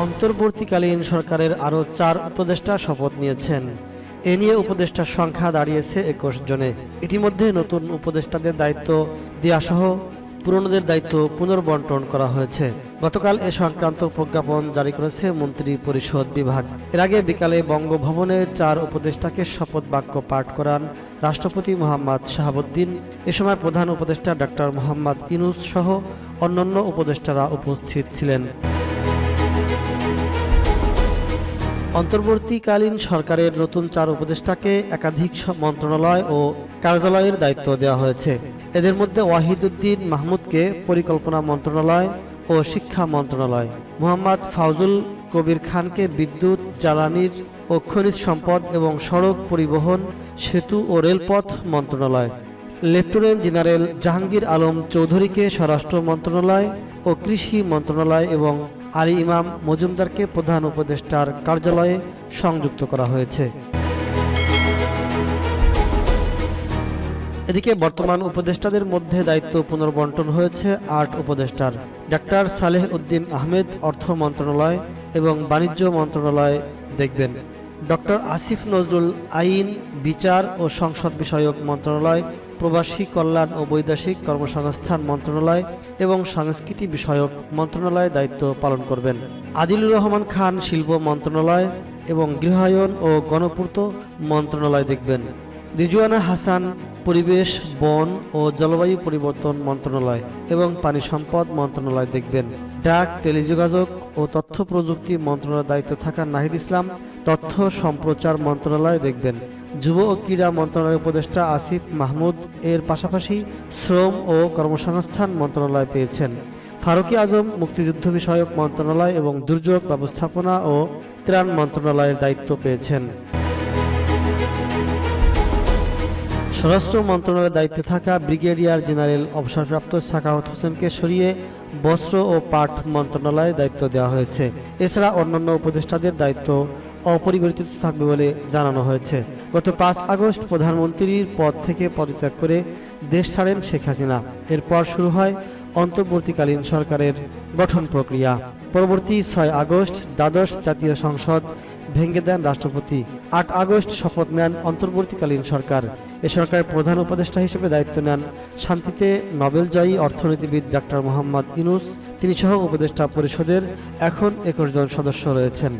অন্তর্বর্তীকালীন সরকারের আরও চার উপদেষ্টা শপথ নিয়েছেন। এ নিয়ে উপদেষ্টার সংখ্যা দাঁড়িয়েছে একুশ জনে। ইতিমধ্যে নতুন উপদেষ্টাদের দায়িত্ব দেওয়াসহ পুরনোদের দায়িত্ব পুনর্বন্টন করা হয়েছে। গতকাল এ সংক্রান্ত প্রজ্ঞাপন জারি করেছে মন্ত্রী পরিষদ বিভাগ। এর আগে বিকালে বঙ্গভবনে চার উপদেষ্টাকে শপথ বাক্য পাঠ করান রাষ্ট্রপতি মোহাম্মদ শাহাবুদ্দিন। এ সময় প্রধান উপদেষ্টা ডক্টর মোহাম্মদ ইনুস সহ অন্যান্য উপদেষ্টারা উপস্থিত ছিলেন। অন্তর্বর্তীকালীন সরকারের নতুন চার উপদেষ্টাকে একাধিক মন্ত্রণালয় ও কার্যালয়ের দায়িত্ব দেওয়া হয়েছে। এদের মধ্যে ওয়াহিদুদ্দিন মাহমুদকে পরিকল্পনা মন্ত্রণালয় ও শিক্ষা মন্ত্রণালয়, মোহাম্মদ ফাউজুল কবির খানকে বিদ্যুৎ, জ্বালানির ও খনিজ সম্পদ এবং সড়ক পরিবহন, সেতু ও রেলপথ মন্ত্রণালয়, লেফটেন্যান্ট জেনারেল জাহাঙ্গীর আলম চৌধুরীকে স্বরাষ্ট্র মন্ত্রণালয় ও কৃষি মন্ত্রণালয় এবং আলী ইমাম মজুমদারকে প্রধান উপদেষ্টার কার্যালয়ে সংযুক্ত করা হয়েছে। এদিকে বর্তমান উপদেষ্টাদের মধ্যে দায়িত্ব পুনর্বন্টন হয়েছে আট উপদেষ্টার। ডাক্তার সালেহ উদ্দিন আহমেদ অর্থ মন্ত্রণালয় এবং বাণিজ্য মন্ত্রণালয় দেখবেন। ডক্টর আসিফ নজরুল আইন, বিচার ও সংসদ বিষয়ক মন্ত্রণালয়, প্রবাসী কল্যাণ ও বৈদেশিক কর্মসংস্থান মন্ত্রণালয় এবং সংস্কৃতি বিষয়ক মন্ত্রণালয় দায়িত্ব পালন করবেন। আদিলুর রহমান খান শিল্প মন্ত্রণালয় এবং গৃহায়ন ও গণপূর্ত মন্ত্রণালয় দেখবেন। রিজুয়ানা হাসান পরিবেশ, বন ও জলবায়ু পরিবর্তন মন্ত্রণালয় এবং পানি সম্পদ মন্ত্রণালয় দেখবেন। ডাক, টেলিযোগাযোগ ও তথ্য প্রযুক্তি মন্ত্রণালয়ের দায়িত্বে থাকা নাহিদ ইসলাম তথ্য সম্প্রচার মন্ত্রণালয় দেখবেন। যুব ও ক্রীড়া মন্ত্রণালয়ের উপদেষ্টা আসিফ মাহমুদ এর পাশাপাশি শ্রম ও কর্মসংস্থান মন্ত্রণালয় পেয়েছেন। ফারুকি আজম মুক্তিযুদ্ধ বিষয়ক মন্ত্রণালয় এবং দুর্যোগ ব্যবস্থাপনা ও ত্রাণ মন্ত্রণালয়ের দায়িত্ব পেয়েছেন। স্বরাষ্ট্র মন্ত্রণালয়ের দায়িত্বে থাকা ব্রিগেডিয়ার জেনারেল অবসরপ্রাপ্ত সাকাওয়াত হোসেনকে সরিয়ে বস্ত্র ও পাট মন্ত্রণালয়ের দায়িত্ব দেওয়া হয়েছে। এছাড়া অন্যান্য উপদেষ্টাদের দায়িত্ব অপরিবর্তিত থাকবে বলে জানানো হয়েছে। গত পাঁচ আগস্ট প্রধানমন্ত্রীর পদ থেকে পদত্যাগ করে দেশ ছাড়েন শেখ হাসিনা। এরপর শুরু হয় অন্তর্বর্তীকালীন সরকারের গঠন প্রক্রিয়া। পরবর্তী ছয় আগস্ট দ্বাদশ জাতীয় সংসদ ভেঙে দেন রাষ্ট্রপতি। আট আগস্ট শপথ নেন অন্তর্বর্তীকালীন সরকার। এ সরকারের প্রধান উপদেষ্টা হিসেবে দায়িত্ব নেন। শান্তিতে নোবেলজয়ী অর্থনীতিবিদ ডাক্তার মোহাম্মদ ইনুস তিনি সহ উপদেষ্টা পরিষদের এখন একুশ জন সদস্য রয়েছেন।